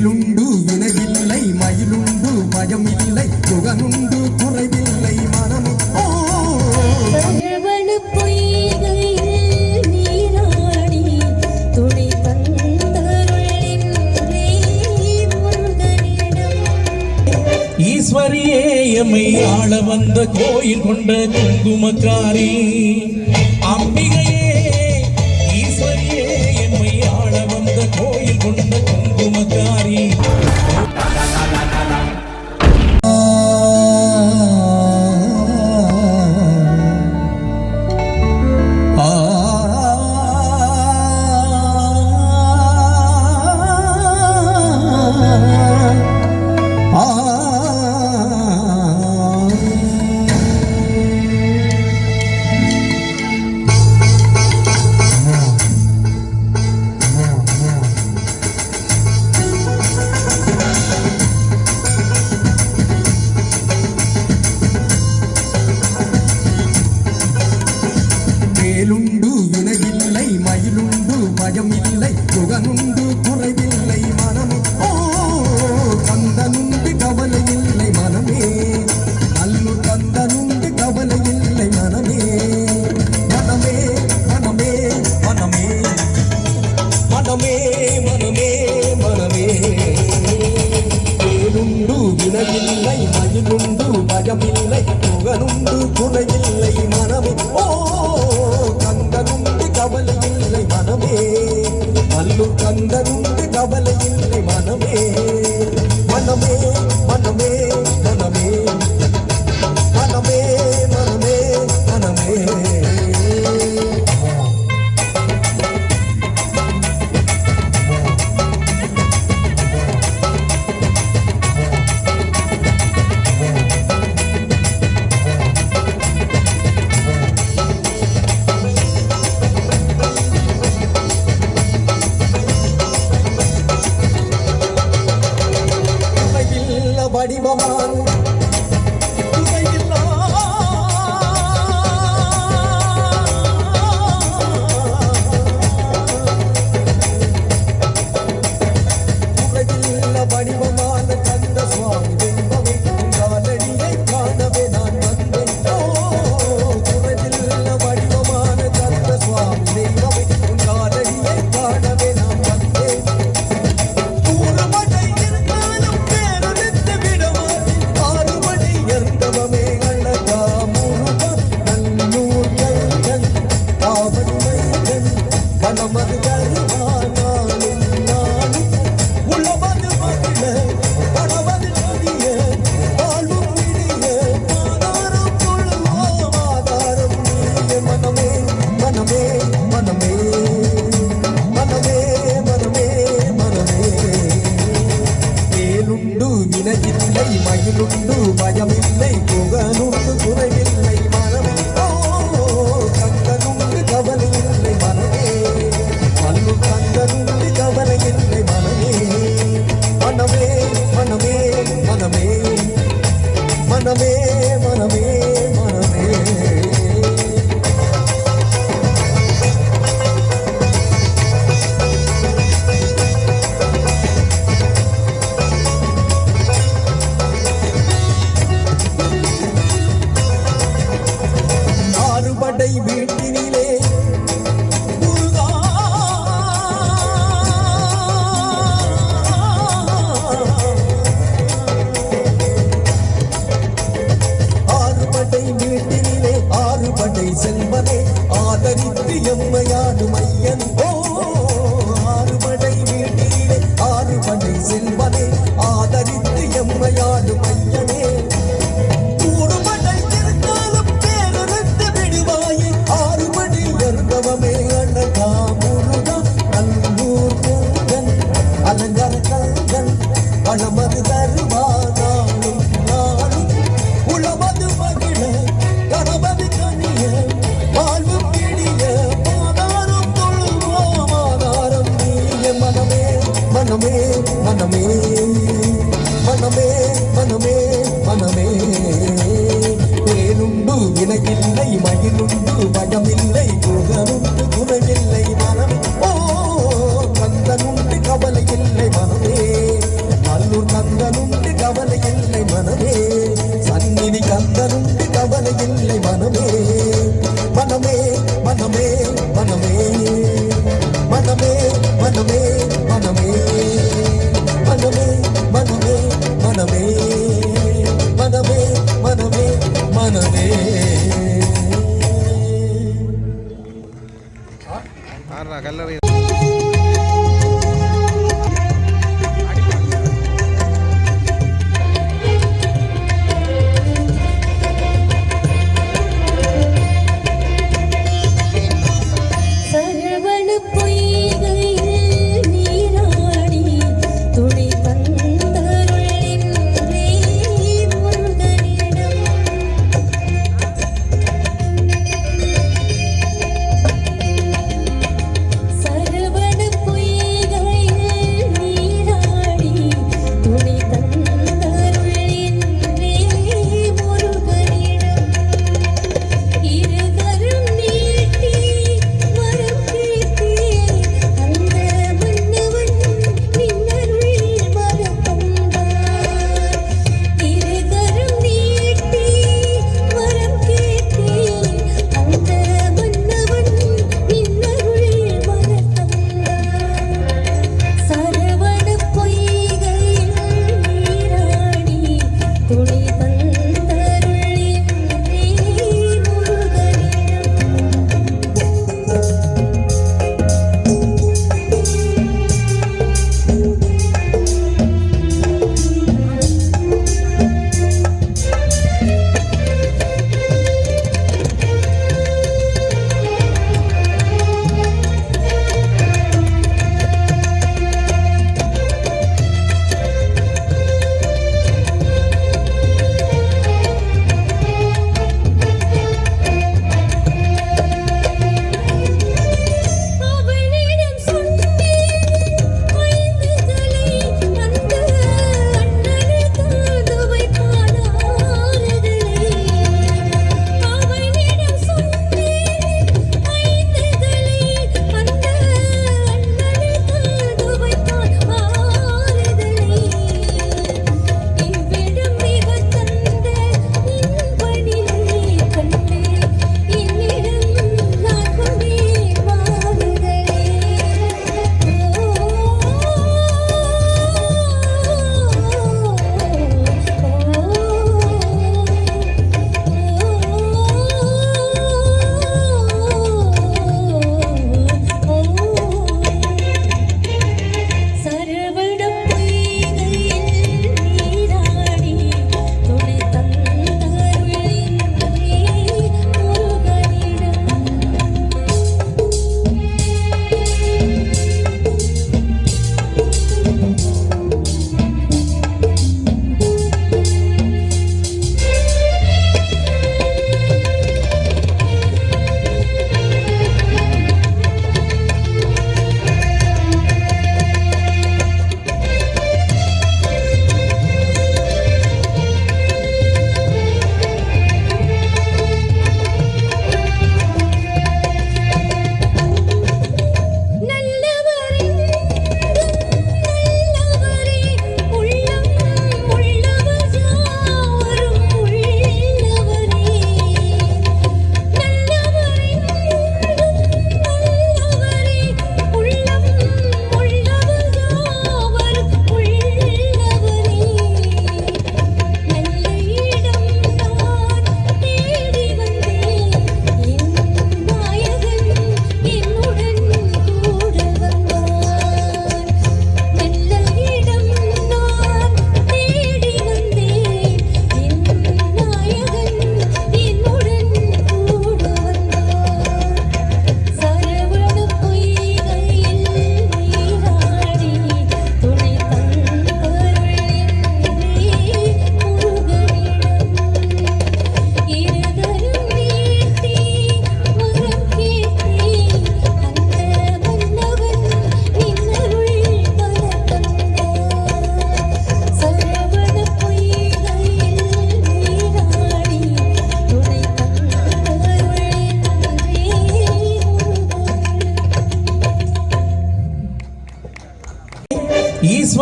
மேலுண்டு வினவில்லை மயிலுண்டு பயமில்லை சுகனுண்டு குறைவில்லை மனம் ஈஸ்வரியே எம்மை ஆள வந்த கோயில் கொண்ட குங்குமக்காரி. nombre বাড়ি বাবা மனமே மனமே மனமே கல்லறை.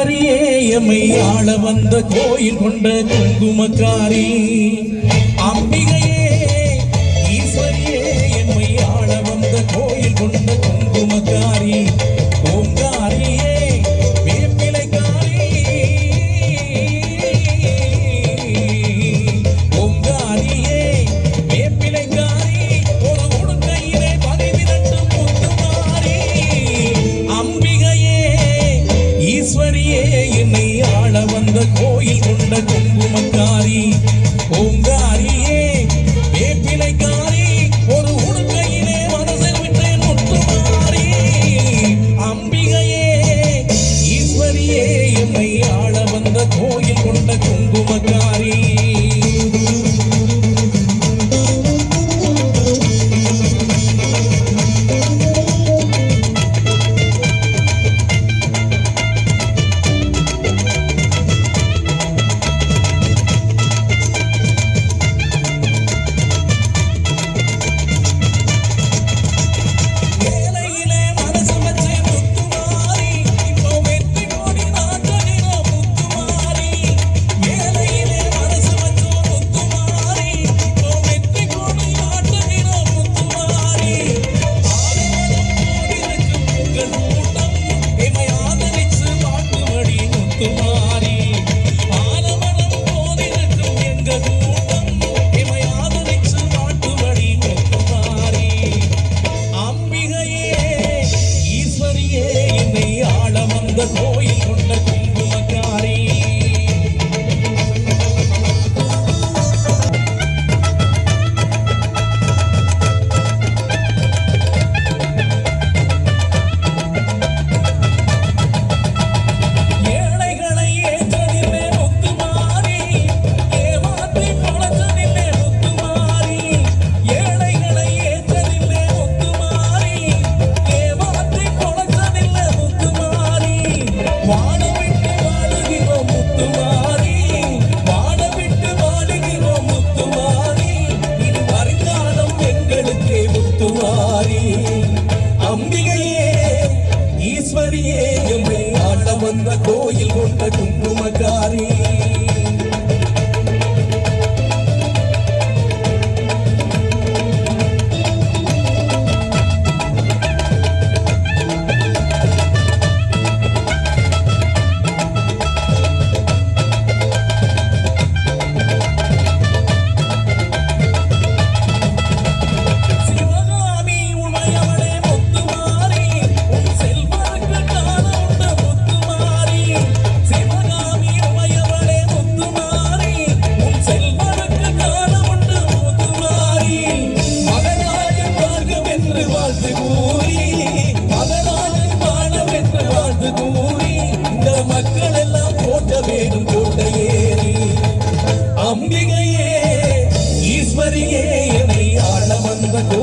குமரியே எம்மை ஆள வந்த கோயில் கொண்ட குங்குமக்காரி. good boy. வந்த கோயில் கொண்ட குங்குமக்காரி. the